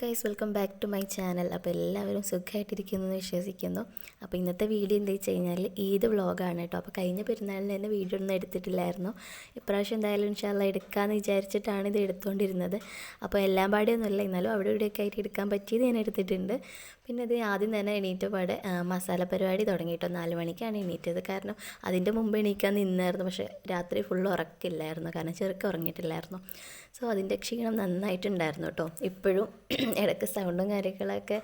Guys welcome back to my channel അപ്പോൾ എല്ലാവരും സുഖമായിട്ടിരിക്കുന്നു എന്ന് വിശ്വസിക്കുന്നു. അപ്പോൾ ഇന്നത്തെ വീഡിയോ എന്താ വെച്ച് കഴിഞ്ഞാൽ ഈദ് വ്ളോഗാണ് കേട്ടോ. അപ്പോൾ കഴിഞ്ഞ പെരുന്നാളിന് തന്നെ വീഡിയോ ഒന്നും എടുത്തിട്ടില്ലായിരുന്നു. ഇപ്രാവശ്യം എന്തായാലും ഇൻഷാല്ല എടുക്കാമെന്ന് വിചാരിച്ചിട്ടാണ് ഇത് എടുത്തുകൊണ്ടിരുന്നത് അപ്പോൾ എല്ലാം പാടിയൊന്നുമില്ല എന്നാലും അവിടെ ഇവിടെയൊക്കെ ആയിട്ട് എടുക്കാൻ പറ്റിയത് ഞാൻ എടുത്തിട്ടുണ്ട്. പിന്നെ ഇത് ആദ്യം തന്നെ എണീറ്റ പാടെ മസാല പരിപാടി തുടങ്ങിയിട്ടോ. നാല് മണിക്കാണ് എണീറ്റത്. കാരണം അതിന്റെ മുമ്പ് എണീക്കാൻ നിന്നായിരുന്നു. പക്ഷേ രാത്രി ഫുൾ ഉറക്കില്ലായിരുന്നു. കാരണം ചെറുക്കം ഉറങ്ങിയിട്ടില്ലായിരുന്നു. സോ അതിന്റെ ക്ഷീണം നന്നായിട്ടുണ്ടായിരുന്നു കേട്ടോ ഇപ്പോഴും ഇടയ്ക്ക് സൗണ്ടും കാര്യങ്ങളൊക്കെ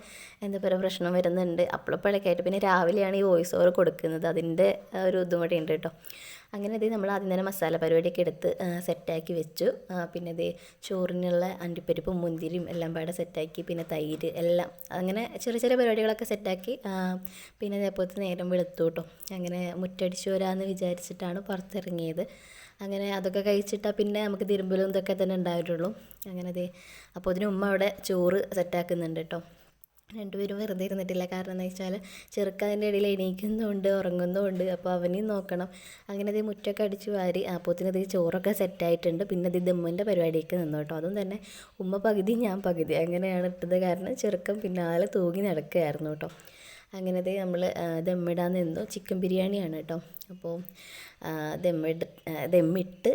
എന്താ പറയുക പ്രശ്നം വരുന്നുണ്ട്. അപ്പോഴപ്പോഴൊക്കെ ആയിട്ട്. പിന്നെ രാവിലെയാണ് ഈ വോയിസ് ഓവർ കൊടുക്കുന്നത്. അതിന്റെ ഒരു ഇതും കൂടി ഉണ്ട് കേട്ടോ അങ്ങനെ ഇത് നമ്മൾ ആദ്യം തന്നെ മസാല പരിപാടിയൊക്കെ എടുത്ത് സെറ്റാക്കി വെച്ചു. പിന്നെ ഇത് ചോറിനുള്ള അണ്ടിപ്പരിപ്പും മുന്തിരിയും എല്ലാം പാടെ സെറ്റാക്കി പിന്നെ തൈര് എല്ലാം. അങ്ങനെ ചെറിയ ചെറിയ പരിപാടികളൊക്കെ സെറ്റാക്കി പിന്നെ അതേപോലത്തെ നേരം വെളുത്തു കേട്ടോ അങ്ങനെ മുറ്റടിച്ചു വരാമെന്ന് വിചാരിച്ചിട്ടാണ് പുറത്തിറങ്ങിയത്. അങ്ങനെ അതൊക്കെ കഴിച്ചിട്ടാൽ പിന്നെ നമുക്ക് തിരുമ്പലും ഇതൊക്കെ തന്നെ ഉണ്ടായിട്ടുള്ളൂ. അങ്ങനെ ദേ അപ്പോൾ അതിന് ഉമ്മ അവിടെ ചോറ് സെറ്റാക്കുന്നുണ്ട് കേട്ടോ രണ്ടുപേരും വെറുതെ ഇരുന്നിട്ടില്ല. കാരണം എന്ന് വെച്ചാൽ ചെറുക്കതിന്റെ ഇടയിൽ എണീക്കുന്നുണ്ട് ഉറങ്ങുന്നുമുണ്ട് അപ്പോൾ അവനെയും നോക്കണം. അങ്ങനെ അത് മുറ്റൊക്കെ അടിച്ച് വാരി അപ്പോത്തിന് അത് ചോറൊക്കെ സെറ്റായിട്ടുണ്ട് പിന്നെ അത് ദമ്മന്റെ പരിപാടിയൊക്കെ നിന്നു കേട്ടോ. അതും തന്നെ ഉമ്മ പകുതി ഞാൻ പകുതി അങ്ങനെയാണ് ഇട്ടത്. കാരണം ചെറുക്കൻ പിന്നാലെ തൂങ്ങി നടക്കുകയായിരുന്നു കേട്ടോ. അങ്ങനെ ഇത് നമ്മൾ ദമ്മിടാൻ നിന്നു. ചിക്കൻ ബിരിയാണിയാണ് കേട്ടോ. അപ്പോൾ ദമ്മിട്ട് ദമ്മിട്ട്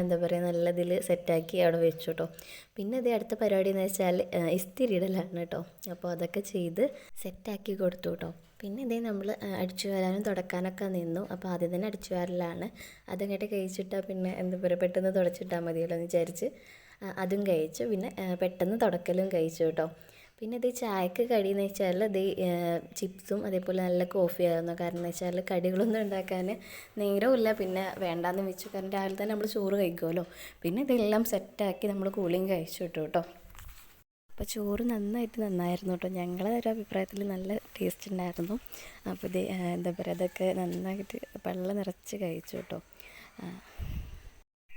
എന്താ പറയുക നല്ല ഇതിൽ സെറ്റാക്കി അവിടെ വെച്ചു കേട്ടോ. പിന്നെ അതേ അടുത്ത പരിപാടി എന്ന് വെച്ചാൽ ഇസ്തിരിയിടലാണ് കേട്ടോ. അപ്പോൾ അതൊക്കെ ചെയ്ത് സെറ്റാക്കി കൊടുത്തു കേട്ടോ. പിന്നെ ഇതേ നമ്മൾ അടിച്ചു വരാനും തുടക്കാനൊക്കെ നിന്നു. അപ്പോൾ ആദ്യം തന്നെ അടിച്ചു വരലാണ് അതങ്ങോട്ട് കഴിച്ചിട്ടാൽ പിന്നെ എന്താ പറയുക പെട്ടെന്ന് തുടച്ചിട്ടാൽ മതിയല്ലോ എന്ന് വിചാരിച്ച് അതും കഴിച്ചു. പിന്നെ പെട്ടെന്ന് തുടക്കലും കഴിച്ചു കേട്ടോ. പിന്നെ ഇത് ചായക്ക് കടി എന്ന് വെച്ചാൽ ഇത് ചിപ്സും അതേപോലെ നല്ല കോഫിയായിരുന്നു. കാരണം എന്ന് വെച്ചാൽ കടികളൊന്നും ഉണ്ടാക്കാൻ നേരമില്ല പിന്നെ വേണ്ടാന്ന് വെച്ചു. കാരണം രാവിലെ തന്നെ നമ്മൾ ചോറ് കഴിക്കുമല്ലോ പിന്നെ ഇതെല്ലാം സെറ്റാക്കി നമ്മൾ കൂളിങ് കഴിച്ചു കിട്ടും. കേട്ടോ അപ്പോൾ ചോറ് നന്നായിട്ട് നന്നായിരുന്നു കേട്ടോ. ഞങ്ങളുടെ ഒരു അഭിപ്രായത്തിൽ നല്ല ടേസ്റ്റ് ഉണ്ടായിരുന്നു. അപ്പോൾ ഇത് എന്താ പറയുക അതൊക്കെ നന്നായിട്ട് വെള്ളം നിറച്ച് കഴിച്ചു കേട്ടോ.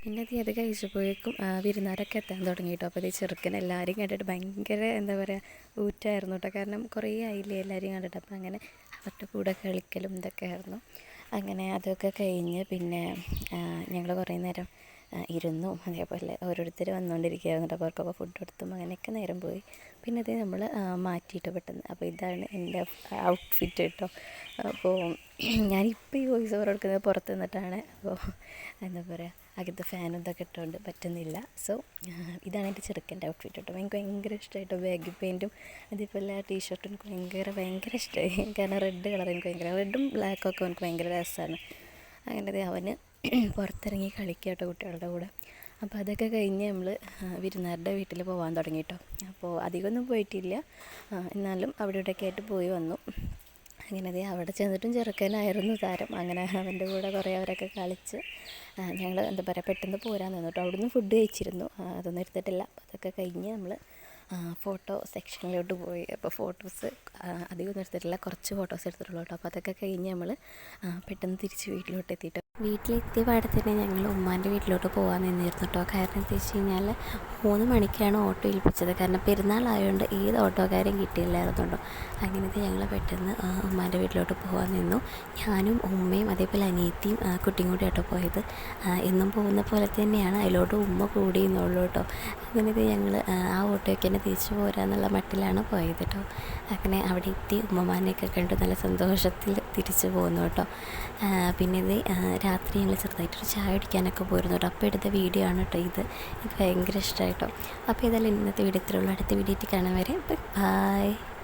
പിന്നെ അതി അത് കഴിച്ചപ്പോഴേക്കും ആ, വിരുന്നുകാരൊക്കെ എത്താൻ തുടങ്ങി കേട്ടോ അപ്പോൾ ഈ ചെറുക്കൻ എല്ലാവരും കണ്ടിട്ട് ഭയങ്കര എന്താ പറയുക ഊറ്റായിരുന്നു കേട്ടോ കാരണം കുറേ ആയില്ലേ എല്ലാവരും കണ്ടിട്ട്. അപ്പോൾ അങ്ങനെ അവരുടെ കൂടെ കളിക്കലും ഇതൊക്കെ ആയിരുന്നു. അങ്ങനെ അതൊക്കെ കഴിഞ്ഞ് പിന്നെ ഞങ്ങൾ കുറേ നേരം ഇരുന്നു. അതേപോലെ ഓരോരുത്തർ വന്നുകൊണ്ടിരിക്കുകയായിരുന്നു കേട്ടോ അവർക്കൊക്കെ ഫുഡ് കൊടുത്തും അങ്ങനെയൊക്കെ നേരം പോയി. പിന്നെ അത് നമ്മൾ മാറ്റിയിട്ട് പെട്ടെന്ന്. അപ്പോൾ ഇതാണ് എന്റെ ഔട്ട്ഫിറ്റ് കേട്ടോ അപ്പോൾ ഞാനിപ്പോൾ ഈ വോയിസ് ഓവർ കൊടുക്കുന്നത് പുറത്ത് നിന്നിട്ടാണ്. അപ്പോൾ എന്താ പറയുക അകത്ത് ഫാനും ഇതൊക്കെ ഇട്ടുകൊണ്ട് പറ്റുന്നില്ല. സോ ഇതാണ് എന്റെ ചെറുക്കന്റെ ഔട്ട്ഫിറ്റ് കേട്ടോ എനിക്ക് ഭയങ്കര ഇഷ്ടമായിട്ടോ ബാഗ് പെയിന്റും അതേപോലെ ആ ടീഷർട്ടും എനിക്ക് ഭയങ്കര ഭയങ്കര ഇഷ്ടമായി കാരണം റെഡ് കളർ എനിക്ക് ഭയങ്കര റെഡും ബ്ലാക്കും ഒക്കെ എനിക്ക് ഭയങ്കര രസമാണ്. അങ്ങനെ ദേ അവന് പുറത്തിറങ്ങി കളിക്കുക കേട്ടോ കുട്ടികളുടെ കൂടെ. അപ്പോൾ അതൊക്കെ കഴിഞ്ഞ് നമ്മൾ വിരുന്നാരുടെ വീട്ടിൽ പോകാൻ തുടങ്ങി കേട്ടോ. അപ്പോൾ അധികമൊന്നും പോയിട്ടില്ല. എന്നാലും അവിടെ ഇവിടെയൊക്കെ ആയിട്ട് പോയി വന്നു. അങ്ങനെ ദേ അവിടെ ചെന്നിട്ടും ചെറുക്കനായിരുന്നു താരം. അങ്ങനെ അവന്റെ കൂടെ കുറേ അവരൊക്കെ കളിച്ച് ഞങ്ങൾ എന്താ പറയുക പെട്ടെന്ന് പോരാൻ നിന്നു കേട്ടോ. അവിടുന്ന് ഫുഡ് കഴിച്ചിരുന്നു. അതൊന്നും എടുത്തിട്ടില്ല. അതൊക്കെ കഴിഞ്ഞ് നമ്മൾ ഫോട്ടോ സെക്ഷനിലോട്ട് പോയി. അപ്പോൾ ഫോട്ടോസ് അധികം എടുത്തിട്ടില്ല. കുറച്ച് ഫോട്ടോസ് എടുത്തിട്ടുള്ളൂ കേട്ടോ. അപ്പോൾ അതൊക്കെ കഴിഞ്ഞ് നമ്മൾ പെട്ടെന്ന് തിരിച്ച് വീട്ടിലോട്ട് എത്തിയിട്ട് വീട്ടിലെത്തിയ പാടെ തന്നെ ഞങ്ങൾ ഉമ്മാന്റെ വീട്ടിലോട്ട് പോകാൻ നിന്നിരുന്നു കേട്ടോ. കാരണം എന്താ വെച്ച് കഴിഞ്ഞാൽ മൂന്ന് മണിക്കാണ് ഓട്ടോ ഏൽപ്പിച്ചത്. കാരണം പെരുന്നാളായതുകൊണ്ട് ഏത് ഓട്ടോക്കാരും കിട്ടിയില്ലായിരുന്നു കേട്ടോ. അങ്ങനത്തെ ഞങ്ങൾ പെട്ടെന്ന് ഉമ്മാന്റെ വീട്ടിലോട്ട് പോകാൻ നിന്നു. ഞാനും ഉമ്മയും അതേപോലെ അനിയത്തിയും കുട്ടിയും കൂടി കേട്ടോ പോയത് എന്നും പോകുന്ന പോലെ തന്നെയാണ് അതിലോട്ട് ഉമ്മ കൂടി എന്നുള്ളൂ കേട്ടോ. അങ്ങനത്തെ ഞങ്ങൾ ആ ഓട്ടോയ്ക്ക് തന്നെ തിരിച്ചു പോരാന്നുള്ള മട്ടിലാണ് പോയത് കേട്ടോ അങ്ങനെ അവിടെ എത്തി ഉമ്മമാനെയൊക്കെ കണ്ട് നല്ല സന്തോഷത്തിൽ തിരിച്ചു പോകുന്നു കേട്ടോ പിന്നെ ഇത് രാത്രി ഞങ്ങൾ ചെറുതായിട്ടൊരു ചായ കുടിക്കാനൊക്കെ പോയിരുന്നു കേട്ടോ അപ്പോൾ എടുത്ത വീഡിയോ ആണ് കേട്ടോ ഇത്. എനിക്ക് ഭയങ്കര ഇഷ്ടമായിട്ടോ അപ്പോൾ ഏതായാലും ഇന്നത്തെ വീഡിയോ ഇത്രയുള്ളൂ അടുത്ത വീഡിയോ കാണാൻ വരെ ബൈ.